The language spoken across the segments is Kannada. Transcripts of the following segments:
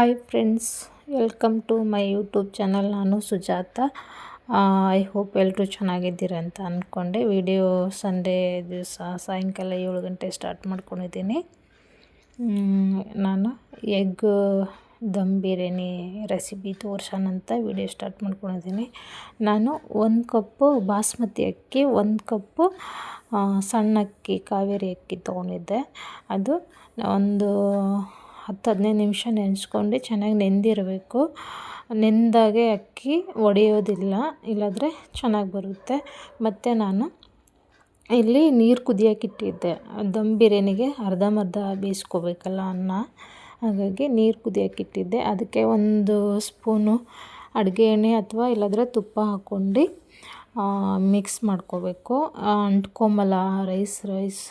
Hi friends welcome to my YouTube channel ನಾನು ಸುಜಾತ. ಐ ಹೋಪ್ ಎಲ್ಲರೂ ಚೆನ್ನಾಗಿದ್ದೀರ ಅಂತ ಅಂದ್ಕೊಂಡೆ ವಿಡಿಯೋ ಸಂಡೇ ದಿವಸ ಸಾಯಂಕಾಲ ಏಳು ಗಂಟೆ ಸ್ಟಾರ್ಟ್ ಮಾಡ್ಕೊಂಡಿದ್ದೀನಿ. ನಾನು ಎಗ್ ದಮ್ ಬಿರಿಯಾನಿ ರೆಸಿಪಿ ತೋರ್ಸೋಣ ಅಂತ ವಿಡಿಯೋ ಸ್ಟಾರ್ಟ್ ಮಾಡ್ಕೊಂಡಿದ್ದೀನಿ. ನಾನು ಒಂದು ಕಪ್ಪು ಬಾಸ್ಮತಿ ಅಕ್ಕಿ, ಒಂದು ಕಪ್ಪು ಸಣ್ಣ ಅಕ್ಕಿ, ಕಾವೇರಿ ಅಕ್ಕಿ ತೊಗೊಂಡಿದ್ದೆ. ಅದು ಒಂದು ಹತ್ತು ಹದಿನೈದು ನಿಮಿಷ ನೆನೆಸ್ಕೊಂಡು ಚೆನ್ನಾಗಿ ನೆಂದಿರಬೇಕು. ನೆಂದಾಗೆ ಅಕ್ಕಿ ಒಡೆಯೋದಿಲ್ಲ, ಇಲ್ಲಾಂದರೆ ಚೆನ್ನಾಗಿ ಬರುತ್ತೆ. ಮತ್ತು ನಾನು ಇಲ್ಲಿ ನೀರು ಕುದಿಯೋಕ್ಕಿಟ್ಟಿದ್ದೆ ದಮ್ ಬಿರಿಯಾನಿಗೆ ಅರ್ಧಂಬರ್ಧ ಬೇಯಿಸ್ಕೋಬೇಕಲ್ಲ ಅನ್ನ. ಹಾಗಾಗಿ ನೀರು ಕುದಿಯೋಕ್ಕಿಟ್ಟಿದ್ದೆ ಅದಕ್ಕೆ ಒಂದು ಸ್ಪೂನು ಅಡುಗೆ ಎಣ್ಣೆ ಅಥವಾ ಇಲ್ಲಾಂದರೆ ತುಪ್ಪ ಹಾಕ್ಕೊಂಡು ಮಿಕ್ಸ್ ಮಾಡ್ಕೋಬೇಕು. ಅಂಟ್ಕೊಂಬಲ್ಲ ರೈಸ್ ರೈಸ್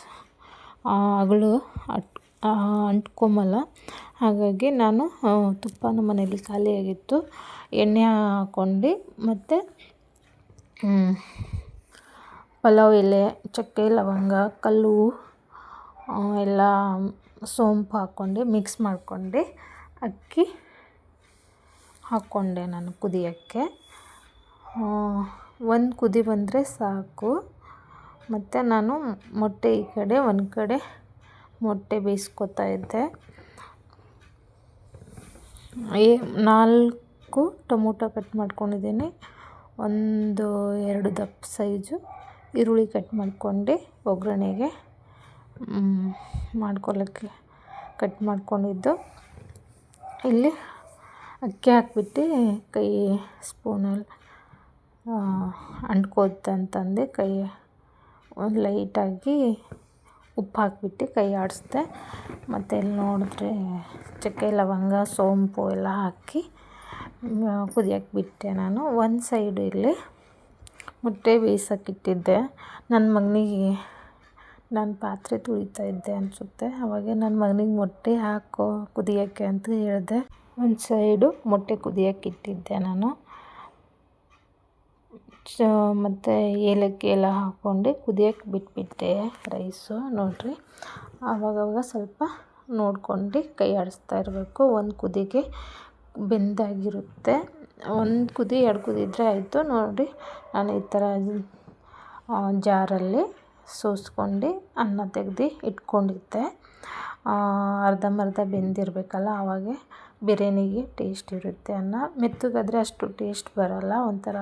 ಅಗಳು ಅಟ್ ಅಂಟ್ಕೊಂಬಲ್ಲ. ಹಾಗಾಗಿ ನಾನು ತುಪ್ಪ ನಮ್ಮ ಮನೇಲಿ ಖಾಲಿಯಾಗಿತ್ತು. ಎಣ್ಣೆ ಹಾಕ್ಕೊಂಡು ಮತ್ತು ಪಲಾವ್ ಎಲೆ, ಚಕ್ಕೆ, ಲವಂಗ, ಕಲ್ಲು ಎಲ್ಲ ಸೋಂಪು ಹಾಕ್ಕೊಂಡು ಮಿಕ್ಸ್ ಮಾಡ್ಕೊಂಡು ಅಕ್ಕಿ ಹಾಕ್ಕೊಂಡೆ ನಾನು ಕುದಿಯೋಕ್ಕೆ. ಒಂದು ಕುದಿ ಬಂದರೆ ಸಾಕು. ಮತ್ತು ನಾನು ಮೊಟ್ಟೆ ಈ ಕಡೆ, ಒಂದು ಕಡೆ ಮೊಟ್ಟೆ ಬೇಯಿಸ್ಕೊತಾ ಇದ್ದೆ. ಏ ನಾಲ್ಕು ಟೊಮೊಟೊ ಕಟ್ ಮಾಡ್ಕೊಂಡಿದ್ದೀನಿ. ಒಂದು, ಎರಡು ದಪ್ಪ ಸೈಜು ಈರುಳ್ಳಿ ಕಟ್ ಮಾಡ್ಕೊಂಡು ಒಗ್ಗರಣೆಗೆ ಮಾಡ್ಕೊಳ್ಳೋಕ್ಕೆ ಕಟ್ ಮಾಡ್ಕೊಂಡಿದ್ದು. ಇಲ್ಲಿ ಅಕ್ಕಿ ಹಾಕ್ಬಿಟ್ಟು ಕೈ ಸ್ಪೂನಲ್ಲಿ ಅಂಟ್ಕೋತಂತಂದು ಕೈ ಒಂದು ಲೈಟಾಗಿ ಉಪ್ಪು ಹಾಕಿಬಿಟ್ಟು ಕೈ ಆಡಿಸ್ದೆ. ಮತ್ತು ಇಲ್ಲಿ ನೋಡಿದ್ರೆ ಚಕ್ಕೆ ಲವಂಗ, ಸೋಂಪು ಎಲ್ಲ ಹಾಕಿ ಕುದಿಯೋಕೆ ಬಿಟ್ಟೆ ನಾನು. ಒಂದು ಸೈಡು ಇಲ್ಲಿ ಮೊಟ್ಟೆ ಬೇಯಿಸೋಕ್ಕಿಟ್ಟಿದ್ದೆ. ನನ್ನ ಮಗನಿಗೆ ನಾನು ಪಾತ್ರೆ ತುಳಿತಾ ಇದ್ದೆ ಅನಿಸುತ್ತೆ. ಅವಾಗ ನನ್ನ ಮಗನಿಗೆ ಮೊಟ್ಟೆ ಹಾಕೋ ಕುದಿಯೋಕ್ಕೆ ಅಂತ ಹೇಳಿದೆ. ಒಂದು ಸೈಡು ಮೊಟ್ಟೆ ಕುದಿಯೋಕ್ಕಿಟ್ಟಿದ್ದೆ ನಾನು. ಮತ್ತು ಏಲಕ್ಕಿ ಎಲ್ಲ ಹಾಕ್ಕೊಂಡು ಕುದಿಯೋಕೆ ಬಿಟ್ಬಿಟ್ಟೆ ರೈಸು. ನೋಡಿರಿ, ಆವಾಗವಾಗ ಸ್ವಲ್ಪ ನೋಡ್ಕೊಂಡು ಕೈ ಆಡಿಸ್ತಾ ಇರಬೇಕು. ಒಂದು ಕುದಿಗೆ ಬೆಂದಾಗಿರುತ್ತೆ. ಒಂದು ಕುದಿ, ಎರಡು ಕುದಿ ಇದ್ದರೆ ಆಯಿತು. ನೋಡಿ ನಾನು ಈ ಥರ ಜಾರಲ್ಲಿ ಸೋಸ್ಕೊಂಡು ಅನ್ನ ತೆಗ್ದು ಇಟ್ಕೊಂಡಿದ್ದೆ. ಅರ್ಧಂಬರ್ಧ ಬೆಂದಿರಬೇಕಲ್ಲ, ಆವಾಗೆ ಬಿರಿಯಾನಿಗೆ ಟೇಸ್ಟ್ ಇರುತ್ತೆ ಅನ್ನ. ಮೆತ್ತಗಾದರೆ ಅಷ್ಟು ಟೇಸ್ಟ್ ಬರೋಲ್ಲ. ಒಂಥರ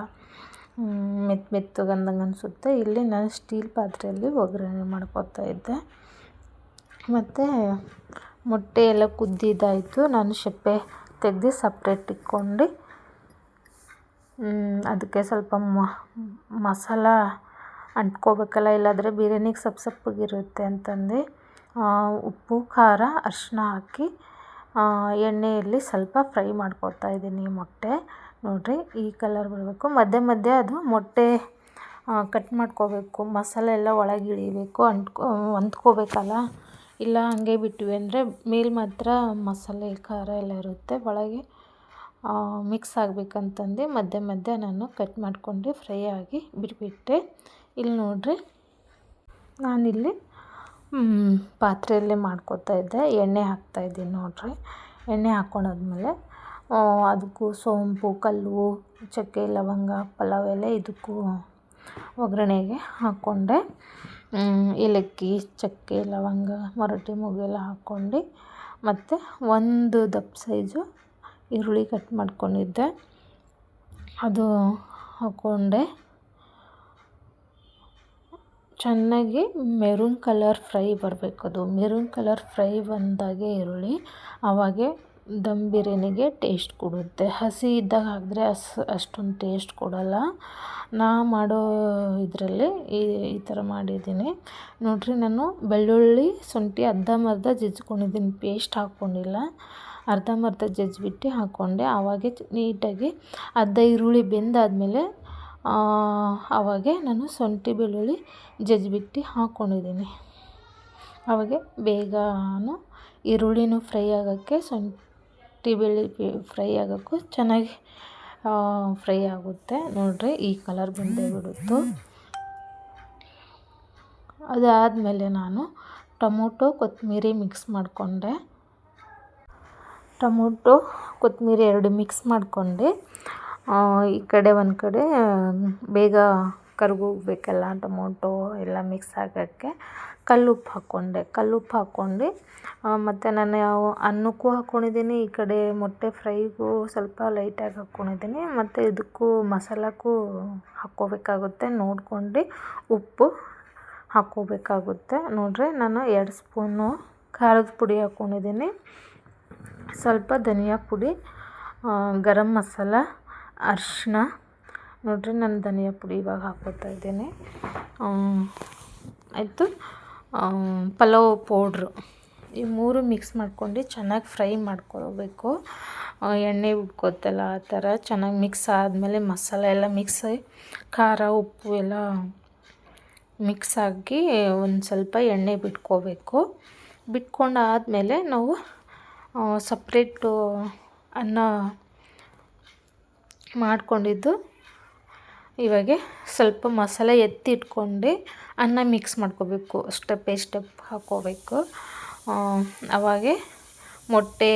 ಮೆತ್ತ ಮೆತ್ತಗೆ ಅಂದಂಗೆ ಅನಿಸುತ್ತೆ. ಇಲ್ಲಿ ನಾನು ಸ್ಟೀಲ್ ಪಾತ್ರೆಯಲ್ಲಿ ಒಗ್ಗರಣೆ ಮಾಡ್ಕೊತಾ ಇದ್ದೆ. ಮತ್ತು ಮೊಟ್ಟೆ ಎಲ್ಲ ಕುದ್ದಿದ್ದಾಯಿತು. ನಾನು ಸಿಪ್ಪೆ ತೆಗೆದು ಸಪ್ರೇಟ್ ಇಟ್ಕೊಂಡು ಅದಕ್ಕೆ ಸ್ವಲ್ಪ ಮಸಾಲ ಅಂಟ್ಕೋಬೇಕಲ್ಲ, ಇಲ್ಲಾಂದರೆ ಬಿರಿಯಾನಿಗೆ ಸಪ್ ಸಪ್ಪಗಿರುತ್ತೆ ಅಂತಂದು. ಉಪ್ಪು, ಖಾರ ಅರಿಶಿನ ಹಾಕಿ ಎಣ್ಣೆಯಲ್ಲಿ ಸ್ವಲ್ಪ ಫ್ರೈ ಮಾಡ್ಕೊತಾ ಇದ್ದೀನಿ ಮೊಟ್ಟೆ. ನೋಡಿರಿ, ಈ ಕಲರ್ ಬರಬೇಕು. ಮಧ್ಯೆ ಮಧ್ಯೆ ಅದು ಮೊಟ್ಟೆ ಕಟ್ ಮಾಡ್ಕೋಬೇಕು. ಮಸಾಲೆ ಎಲ್ಲ ಒಳಗೆ ಇಳಿಬೇಕು, ಅಂಟ್ಕೊ ಹೊಂದ್ಕೋಬೇಕಲ್ಲ? ಇಲ್ಲ, ಹಂಗೆ ಬಿಟ್ವಿ ಅಂದರೆ ಮೇಲೆ ಮಾತ್ರ ಮಸಾಲೆ, ಖಾರ ಎಲ್ಲ ಇರುತ್ತೆ. ಒಳಗೆ ಮಿಕ್ಸ್ ಆಗಬೇಕಂತಂದು ಮಧ್ಯೆ ಮಧ್ಯೆ ನಾನು ಕಟ್ ಮಾಡಿಕೊಂಡು ಫ್ರೈ ಆಗಿ ಬಿಟ್ಬಿಟ್ಟೆ. ಇಲ್ಲಿ ನೋಡಿರಿ, ನಾನಿಲ್ಲಿ ಪಾತ್ರೆಯಲ್ಲೇ ಮಾಡ್ಕೊತಾ ಇದ್ದೆ. ಎಣ್ಣೆ ಹಾಕ್ತಾಯಿದ್ದೀನಿ ನೋಡಿರಿ. ಎಣ್ಣೆ ಹಾಕ್ಕೊಂಡಾದ್ಮೇಲೆ ಅದಕ್ಕೂ ಸೋಂಪು, ಕಲ್ಲು, ಚಕ್ಕೆ, ಲವಂಗ, ಪಲಾವ್ ಎಲೆ ಇದಕ್ಕೂ ಒಗ್ಗರಣೆಗೆ ಹಾಕ್ಕೊಂಡೆ. ಏಲಕ್ಕಿ, ಚಕ್ಕೆ, ಲವಂಗ, ಮರಟಿ ಮೊಗ್ಗು ಎಲ್ಲ ಹಾಕ್ಕೊಂಡು. ಮತ್ತು ಒಂದು ದಪ್ಪ ಸೈಜು ಈರುಳ್ಳಿ ಕಟ್ ಮಾಡ್ಕೊಂಡಿದ್ದೆ. ಅದು ಹಾಕ್ಕೊಂಡೆ. ಚೆನ್ನಾಗಿ ಮೆರೂನ್ ಕಲರ್ ಫ್ರೈ ಬರಬೇಕು ಅದು ಮೆರೂನ್ ಕಲರ್ ಫ್ರೈ ಬಂದಾಗೆ ಈರುಳ್ಳಿ, ಆವಾಗೆ ದಮ್ ಬಿರಿಯಾನಿಗೆ ಟೇಸ್ಟ್ ಕೊಡುತ್ತೆ. ಹಸಿ ಇದ್ದಾಗ ಹಾಕಿದ್ರೆ ಅಸ್, ಅಷ್ಟೊಂದು ಟೇಸ್ಟ್ ಕೊಡೋಲ್ಲ. ನಾ ಮಾಡೋ ಇದರಲ್ಲಿ ಈ ಈ ಥರ ಮಾಡಿದ್ದೀನಿ. ನೋಡಿರಿ, ನಾನು ಬೆಳ್ಳುಳ್ಳಿ, ಶುಂಠಿ ಅರ್ಧಂಬರ್ಧ ಜಜ್ಕೊಂಡಿದ್ದೀನಿ ಪೇಸ್ಟ್ ಹಾಕ್ಕೊಂಡಿಲ್ಲ. ಅರ್ಧಂಬರ್ಧ ಜಜ್ಜಿಬಿಟ್ಟು ಹಾಕ್ಕೊಂಡೆ ಆವಾಗೆ ನೀಟಾಗಿ ಅರ್ಧ ಈರುಳ್ಳಿ ಬೆಂದಾದಮೇಲೆ ಆವಾಗೆ ನಾನು ಶುಂಠಿ, ಬೆಳ್ಳುಳ್ಳಿ ಜಜ್ಜಿಬಿಟ್ಟು ಹಾಕ್ಕೊಂಡಿದ್ದೀನಿ ಆವಾಗೆ ಬೇಗನೂ ಈರುಳ್ಳಿನೂ ಫ್ರೈ ಆಗೋಕ್ಕೆ ಶುಂಠಿ ಬೆಳ್ಳುಳ್ಳಿ ಫ್ರೈ ಆಗೋಕ್ಕೂ ಚೆನ್ನಾಗಿ ಫ್ರೈ ಆಗುತ್ತೆ. ನೋಡಿರಿ, ಈ ಕಲರ್ ಬಂದೇ ಬಿಡುತ್ತು. ಅದಾದಮೇಲೆ ನಾನು ಟೊಮೊಟೊ, ಕೊತ್ತಂಬರಿ ಮಿಕ್ಸ್ ಮಾಡಿಕೊಂಡೆ. ಟೊಮೊಟೊ, ಕೊತ್ತಂಬರಿ ಎರಡು ಮಿಕ್ಸ್ ಮಾಡಿಕೊಂಡೆ. ಈ ಕಡೆ ಒಂದು ಕಡೆ ಬೇಗ ಕರ್ಗೋಗ್ಬೇಕಲ್ಲ ಟೊಮೊಟೊ ಎಲ್ಲ ಮಿಕ್ಸ್ ಆಗೋಕ್ಕೆ. ಕಲ್ಲುಪ್ಪು ಹಾಕ್ಕೊಂಡೆ, ಕಲ್ಲುಪ್ಪು ಹಾಕ್ಕೊಂಡು ಮತ್ತು ನಾನು ಅನ್ನಕ್ಕೂ ಹಾಕ್ಕೊಂಡಿದ್ದೀನಿ, ಈ ಕಡೆ ಮೊಟ್ಟೆ ಫ್ರೈಗೂ ಸ್ವಲ್ಪ ಲೈಟಾಗಿ ಹಾಕ್ಕೊಂಡಿದ್ದೀನಿ, ಮತ್ತು ಇದಕ್ಕೂ ಮಸಾಲಕ್ಕೂ ಹಾಕ್ಕೋಬೇಕಾಗುತ್ತೆ, ನೋಡ್ಕೊಂಡು ಉಪ್ಪು ಹಾಕ್ಕೋಬೇಕಾಗುತ್ತೆ. ನೋಡಿರಿ ನಾನು ಎರಡು ಸ್ಪೂನು ಖಾರದ ಪುಡಿ ಹಾಕ್ಕೊಂಡಿದ್ದೀನಿ, ಸ್ವಲ್ಪ ಧನಿಯಾ ಪುಡಿ ಗರಂ ಮಸಾಲ ಅರಿಶಿನ ನೋಡಿರಿ ನಾನು ಧನಿಯಾ ಪುಡಿ ಇವಾಗ ಹಾಕ್ಕೋತಾ ಇದ್ದೀನಿ. ಆಯಿತು. ಪಲಾವ್ ಪೌಡ್ರು. ಈ ಮೂರು ಮಿಕ್ಸ್ ಮಾಡ್ಕೊಂಡು ಚೆನ್ನಾಗಿ ಫ್ರೈ ಮಾಡ್ಕೊಳ್ಬೇಕು ಎಣ್ಣೆ ಉಟ್ಕೋತಲ್ಲ ಆ ಥರ ಚೆನ್ನಾಗಿ ಮಿಕ್ಸ್ ಆದಮೇಲೆ ಮಸಾಲೆ ಎಲ್ಲ ಮಿಕ್ಸ್ ಖಾರ, ಉಪ್ಪು ಎಲ್ಲ ಮಿಕ್ಸ್ ಆಗಿ ಒಂದು ಸ್ವಲ್ಪ ಎಣ್ಣೆ ಬಿಟ್ಕೋಬೇಕು. ಬಿಟ್ಕೊಂಡು ಆದಮೇಲೆ ನಾವು ಸಪ್ರೇಟು ಅನ್ನ ಮಾಡ್ಕೊಂಡಿದ್ದು ಇವಾಗೆ ಸ್ವಲ್ಪ ಮಸಾಲೆ ಎತ್ತಿ ಇಟ್ಕೊಂಡು ಅನ್ನ ಮಿಕ್ಸ್ ಮಾಡ್ಕೋಬೇಕು. ಸ್ಟೆಪ್ ಬೈ ಸ್ಟೆಪ್ ಹಾಕ್ಕೋಬೇಕು ಅವಾಗೆ ಮೊಟ್ಟೆ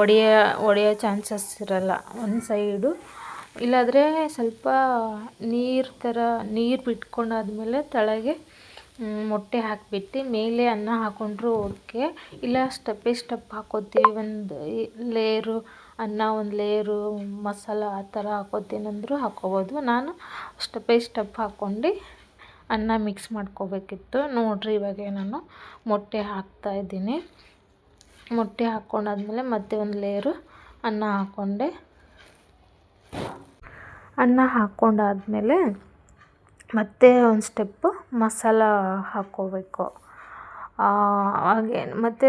ಒಡೆಯ, ಒಡೆಯೋ ಚಾನ್ಸಸ್ ಇರಲ್ಲ. ಒಂದು ಸೈಡು ಇಲ್ಲಾದರೆ ಸ್ವಲ್ಪ ನೀರು ಥರ ನೀರು ಬಿಟ್ಕೊಂಡಾದ್ಮೇಲೆ ತಳಗೆ ಮೊಟ್ಟೆ ಹಾಕಿಬಿಟ್ಟು ಮೇಲೆ ಅನ್ನ ಹಾಕ್ಕೊಂಡ್ರೂ ಓಕೆ ಇಲ್ಲ ಸ್ಟೆಪ್ ಬೈ ಸ್ಟೆಪ್ ಹಾಕ್ಕೋತೀವಿ ಒಂದು ಲೇಯರು ಅನ್ನ ಒಂದು ಲೇಯರು ಮಸಾಲ ಆ ಥರ ಹಾಕ್ಕೋತೀನಂದ್ರೂ ಹಾಕ್ಕೋಬೋದು ನಾನು ಸ್ಟೆಪ್ ಬೈ ಸ್ಟೆಪ್ ಹಾಕ್ಕೊಂಡು ಅನ್ನ ಮಿಕ್ಸ್ ಮಾಡ್ಕೋಬೇಕಿತ್ತು. ನೋಡಿರಿ ಇವಾಗ ನಾನು ಮೊಟ್ಟೆ ಹಾಕ್ತಾಯಿದ್ದೀನಿ ಮೊಟ್ಟೆ ಹಾಕ್ಕೊಂಡಾದ್ಮೇಲೆ ಮತ್ತೆ ಒಂದು ಲೇಯರು ಅನ್ನ ಹಾಕ್ಕೊಂಡೆ ಅನ್ನ ಹಾಕ್ಕೊಂಡಾದ್ಮೇಲೆ ಮತ್ತೆ ಒಂದು ಸ್ಟೆಪ್ಪು ಮಸಾಲ ಹಾಕ್ಕೋಬೇಕು ಹಾಗೆ ಮತ್ತು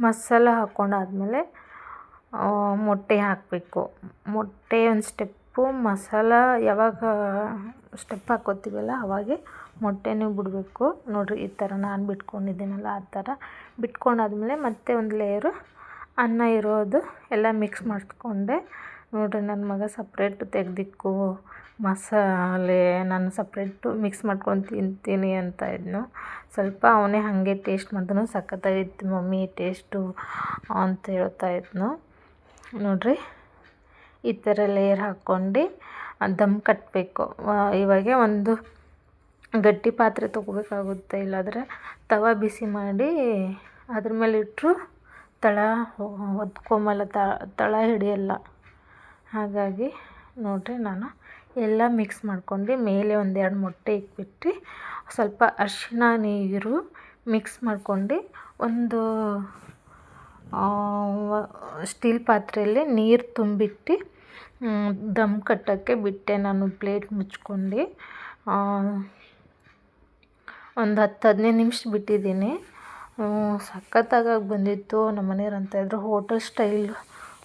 ಮಸಾಲ ಹಾಕ್ಕೊಂಡಾದ್ಮೇಲೆ ಮೊಟ್ಟೆ ಹಾಕಬೇಕು. ಮೊಟ್ಟೆ ಒಂದು ಸ್ಟೆಪ್ಪು, ಮಸಾಲ ಯಾವಾಗ ಸ್ಟೆಪ್ ಹಾಕ್ಕೋತೀವಲ್ಲ ಅವಾಗೆ ಮೊಟ್ಟೆನೂ ಬಿಡಬೇಕು. ನೋಡಿರಿ, ಈ ಥರ ನಾನು ಬಿಟ್ಕೊಂಡಿದ್ದೀನಲ್ಲ ಆ ಥರ. ಬಿಟ್ಕೊಂಡಾದ್ಮೇಲೆ ಮತ್ತೆ ಒಂದು ಲೇಯರು ಅನ್ನ ಇರೋದು ಎಲ್ಲ ಮಿಕ್ಸ್ ಮಾಡಿಕೊಂಡೆ ನೋಡಿರಿ ನನ್ನ ಮಗ ಸಪ್ರೇಟ್ ತೆಗೆದಿಕ್ಕು, ಮಸಾಲೆ ನಾನು ಸಪ್ರೇಟು ಮಿಕ್ಸ್ ಮಾಡ್ಕೊಂಡು ತಿಂತೀನಿ ಅಂತ ಇದ್ನು. ಸ್ವಲ್ಪ ಅವನೇ ಹಾಗೆ ಟೇಸ್ಟ್ ಮಾಡಿದನು, ಸಖತ್ತಾಗಿತ್ತು ಮಮ್ಮಿ ಟೇಸ್ಟು ಅಂತ ಹೇಳ್ತಾ ಇದ್ನು. ನೋಡಿರಿ, ಈ ಥರ ಲೇಯರ್ ಹಾಕ್ಕೊಂಡು ದಮ್ ಕಟ್ಟಬೇಕು ಇವಾಗ ಒಂದು ಗಟ್ಟಿ ಪಾತ್ರೆ ತೊಗೋಬೇಕಾಗುತ್ತೆ. ಇಲ್ಲಾದರೆ ತವ ಬಿಸಿ ಮಾಡಿ ಅದ್ರ ಮೇಲೆ ಇಟ್ಟರು ತಳ ಹೊತ್ಕೊಂಬಲ್ಲ ತಳ ಹಿಡಿಯಲ್ಲ. ಹಾಗಾಗಿ ನೋಡಿರಿ ನಾನು ಎಲ್ಲ ಮಿಕ್ಸ್ ಮಾಡ್ಕೊಂಡು ಮೇಲೆ ಒಂದೆರಡು ಮೊಟ್ಟೆ ಇಟ್ಬಿಟ್ಟು ಸ್ವಲ್ಪ ಅರಿಶಿಣ ನೀರು ಮಿಕ್ಸ್ ಮಾಡ್ಕೊಂಡು ಒಂದು ಸ್ಟೀಲ್ ಪಾತ್ರೆಯಲ್ಲಿ ನೀರು ತುಂಬಿಟ್ಟು ದಮ್ ಕಟ್ಟೋಕ್ಕೆ ಬಿಟ್ಟೆ ನಾನು ಪ್ಲೇಟ್ ಮುಚ್ಕೊಂಡು. ಒಂದು ಹತ್ತು ಹದಿನೈದು ನಿಮಿಷ ಬಿಟ್ಟಿದ್ದೀನಿ. ಸಖತ್ತಾಗಿ ಬಂದಿತ್ತು. ನಮ್ಮ ಮನೆಯವ್ರು ಇದ್ದರು ಹೋಟೆಲ್ ಸ್ಟೈಲ್.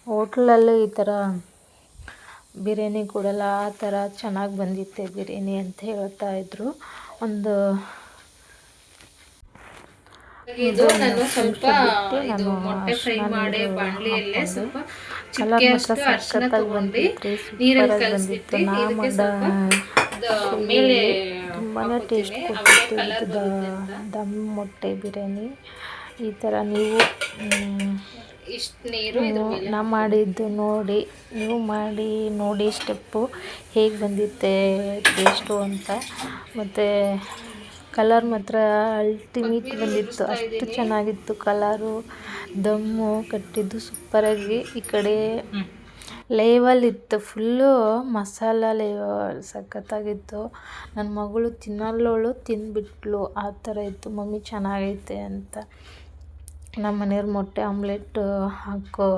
ಹೋಟ್ಲಲ್ಲೇ ಈ ಥರ ಬಿರಿಯಾನಿ ಕೊಡಲ್ಲ, ಆ ಥರ ಚೆನ್ನಾಗಿ ಬಂದಿತ್ತೆ ಬಿರಿಯಾನಿ ಅಂತ ಹೇಳ್ತಾ ಇದ್ದರು ಒಂದು ಇದು ನಾನು ಸ್ವಲ್ಪ ಇದು ಮೊಟ್ಟೆ ಫ್ರೈ ಮಾಡಿ ಬಾಣಲಿಯಲ್ಲೇ ಸ್ವಲ್ಪ ಚಿಟಿಕೆಯಷ್ಟು ಅರಿಶಿನ ತಗೊಂಡು ನೀರಲ್ಲಿ ಕಲಿಸ್ಬಿಟ್ಟು ಇದಕ್ಕೆ ಸ್ವಲ್ಪ ಮೇಲೆ ತುಂಬಾ ಟೇಸ್ಟ್ ಕೊಟ್ಟಿತ್ತು ದಮ್ ಮೊಟ್ಟೆ ಬಿರಿಯಾನಿ. ಈ ಥರ ನೀವು ಇಷ್ಟು ನೀರು ನಾ ಮಾಡಿದ್ದು ನೋಡಿ ನೀವು ಮಾಡಿ ನೋಡಿ ಸ್ಟೆಪ್ಪು ಹೇಗೆ ಬಂದಿತ್ತೆ ಟೇಸ್ಟು ಅಂತ. ಮತ್ತು ಕಲರ್ ಮಾತ್ರ ಅಲ್ಟಿಮೇಟ್ ಬಂದಿತ್ತು. ಅಷ್ಟು ಚೆನ್ನಾಗಿತ್ತು ಕಲರು. ದಮ್ಮು ಕಟ್ಟಿದ್ದು ಸೂಪರಾಗಿ ಈ ಕಡೆ ಲೇವಲ್ ಇತ್ತು. ಫುಲ್ಲು ಮಸಾಲ ಲೇವಲ್ ಸಖತ್ತಾಗಿತ್ತು. ನನ್ನ ಮಗಳು ತಿನ್ನಲ್ಲೋಳು ತಿಂದುಬಿಟ್ಲು ಆ ಥರ ಇತ್ತು. ಮಮ್ಮಿ ಚೆನ್ನಾಗೈತೆ ಅಂತ. ನಮ್ಮ ಮನೆಯವ್ರು ಮೊಟ್ಟೆ ಆಮ್ಲೆಟ್ ಹಾಕೋ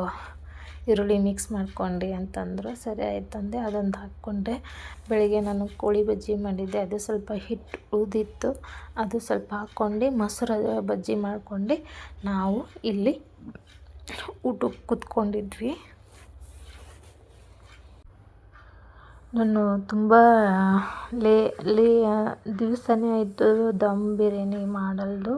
ಈರುಳ್ಳಿ ಮಿಕ್ಸ್ ಮಾಡ್ಕೊಂಡು ಅಂತಂದರು ಸರಿ ಆಯ್ತು ಅಂದೆ ಅದೊಂದು ಹಾಕ್ಕೊಂಡೆ. ಬೆಳಗ್ಗೆ ನಾನು ಕೋಳಿ ಬಜ್ಜಿ ಮಾಡಿದ್ದೆ. ಅದು ಸ್ವಲ್ಪ ಹಿಟ್ಟು ಉಳಿದಿತ್ತು. ಅದು ಸ್ವಲ್ಪ ಹಾಕ್ಕೊಂಡು ಮೊಸರು ಬಜ್ಜಿ ಮಾಡ್ಕೊಂಡು ನಾವು ಇಲ್ಲಿ ಊಟಕ್ಕೆ ಕೂತ್ಕೊಂಡಿದ್ವಿ. ನಾನು ತುಂಬ ಲೇ ಲೇ, ದಿವಸನೇ ಆಯಿತು ದಮ್ ಬಿರಿಯಾನಿ ಮಾಡಲ್ದು.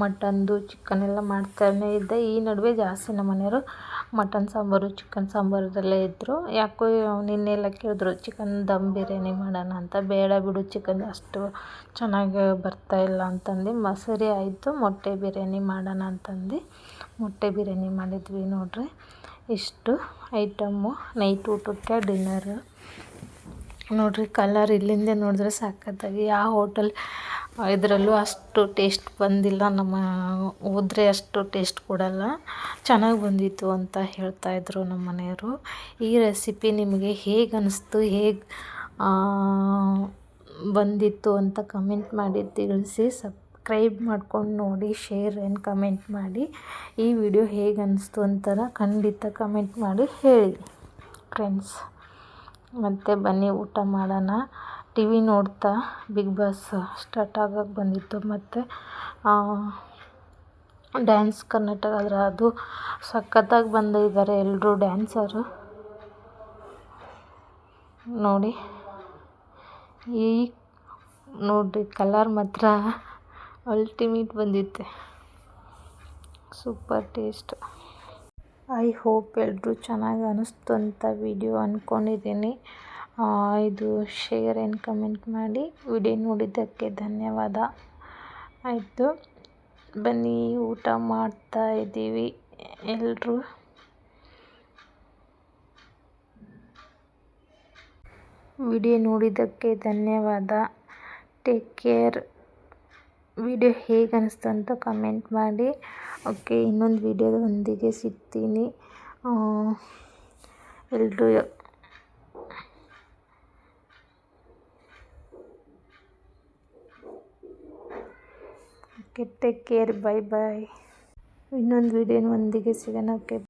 ಮಟನ್ದು ಚಿಕನ್ ಎಲ್ಲ ಮಾಡ್ತಾನೆ ಇದ್ದೆ. ಈ ನಡುವೆ ಜಾಸ್ತಿ ನಮ್ಮ ಮನೆಯವರು ಮಟನ್ ಸಾಂಬಾರು, ಚಿಕನ್ ಸಾಂಬಾರದಲ್ಲೇ ಇದ್ದರು ಯಾಕೋ ನಿನ್ನೆಲ್ಲ ಕೇಳಿದ್ರು, ಚಿಕನ್ ದಮ್ ಬಿರಿಯಾನಿ ಮಾಡೋಣ ಅಂತ. ಬೇಡ ಬಿಡು ಚಿಕನ್, ಅಷ್ಟು ಚೆನ್ನಾಗಿ ಬರ್ತಾಯಿಲ್ಲ ಅಂತಂದು. ಮೊಸರಿ ಸರಿ ಆಯಿತು, ಮೊಟ್ಟೆ ಬಿರಿಯಾನಿ ಮಾಡೋಣ ಅಂತಂದು. ಮೊಟ್ಟೆ ಬಿರಿಯಾನಿ ಮಾಡಿದ್ವಿ ನೋಡಿರಿ. ಇಷ್ಟು ಐಟಮ್ಮು. ನೈಟ್ ಊಟಕ್ಕೆ ಡಿನ್ನರ್. ನೋಡ್ರಿ ಕಲರ್ ಇಲ್ಲಿಂದೇ ನೋಡಿದ್ರೆ ಸಾಕತ್ತಾಗಿ ಯಾವ ಹೋಟೆಲ್ ಇದರಲ್ಲೂ ಅಷ್ಟು ಟೇಸ್ಟ್ ಬಂದಿಲ್ಲ. ನಮ್ಮ ಹೋದ್ರೆ ಅಷ್ಟು ಟೇಸ್ಟ್ ಕೊಡಲ್ಲ. ಚೆನ್ನಾಗಿ ಬಂದಿತ್ತು ಅಂತ ಹೇಳ್ತಾಯಿದ್ರು ನಮ್ಮ ಮನೆಯವರು. ಈ ರೆಸಿಪಿ ನಿಮಗೆ ಹೇಗೆ ಅನ್ನಿಸ್ತು ಹೇಗೆ ಬಂದಿತ್ತು ಅಂತ ಕಮೆಂಟ್ ಮಾಡಿ ತಿಳಿಸಿ. ಸಬ್ಸ್ಕ್ರೈಬ್ ಮಾಡ್ಕೊಂಡು ನೋಡಿ ಶೇರ್ ಆ್ಯಂಡ್ ಕಮೆಂಟ್ ಮಾಡಿ. ಈ ವಿಡಿಯೋ ಹೇಗೆ ಅನ್ನಿಸ್ತು ಅಂತಾರ ಖಂಡಿತ ಕಮೆಂಟ್ ಮಾಡಿ ಹೇಳಿ. ಫ್ರೆಂಡ್ಸ್ ಮತ್ತು ಬನ್ನಿ, ಊಟ ಮಾಡೋಣ. ಟಿ ವಿ ನೋಡ್ತಾ, ಬಿಗ್ ಬಾಸ್ ಸ್ಟಾರ್ಟ್ ಆಗೋಕೆ ಬಂದಿತ್ತು. ಮತ್ತು ಡ್ಯಾನ್ಸ್ ಕರ್ನಾಟಕ ಆದರೆ ಅದು ಸಖತ್ತಾಗಿ ಬಂದಿದ್ದಾರೆ ಎಲ್ಲರೂ ಡ್ಯಾನ್ಸರು. ನೋಡಿ, ಈ ನೋಡಿರಿ, ಕಲರ್ ಮಾತ್ರ ultimate ಬಂದಿತ್ತೆ. Super taste. I hope ಎಲ್ಲರೂ ಚೆನ್ನಾಗಿ ಅನ್ನಿಸ್ತು ಅಂತ ವಿಡಿಯೋ ಅಂದ್ಕೊಂಡಿದ್ದೀನಿ ಇದು ಶೇರ್ ಆ್ಯಂಡ್ ಕಮೆಂಟ್ ಮಾಡಿ. ವಿಡಿಯೋ ನೋಡಿದ್ದಕ್ಕೆ ಧನ್ಯವಾದ. ಆಯಿತು. ಬನ್ನಿ, ಊಟ ಮಾಡ್ತಾ ಇದ್ದೀವಿ. ಎಲ್ಲರೂ ವಿಡಿಯೋ ನೋಡಿದ್ದಕ್ಕೆ ಧನ್ಯವಾದ. ಟೇಕ್ ಕೇರ್ ವಿಡಿಯೋ ಹೇಗೆ ಅನ್ನಿಸ್ತು ಅಂತ ಕಮೆಂಟ್ ಮಾಡಿ. ಓಕೆ ಇನ್ನೊಂದು ವಿಡಿಯೋದೊಂದಿಗೆ ಸಿಗ್ತೀನಿ. ಎಲ್ಲರೂ okay take care bye bye ಇನ್ನೊಂದು ವಿಡಿಯೋನೊಂದಿಗೆ ಸಿಗೋಣ ಓಕೆ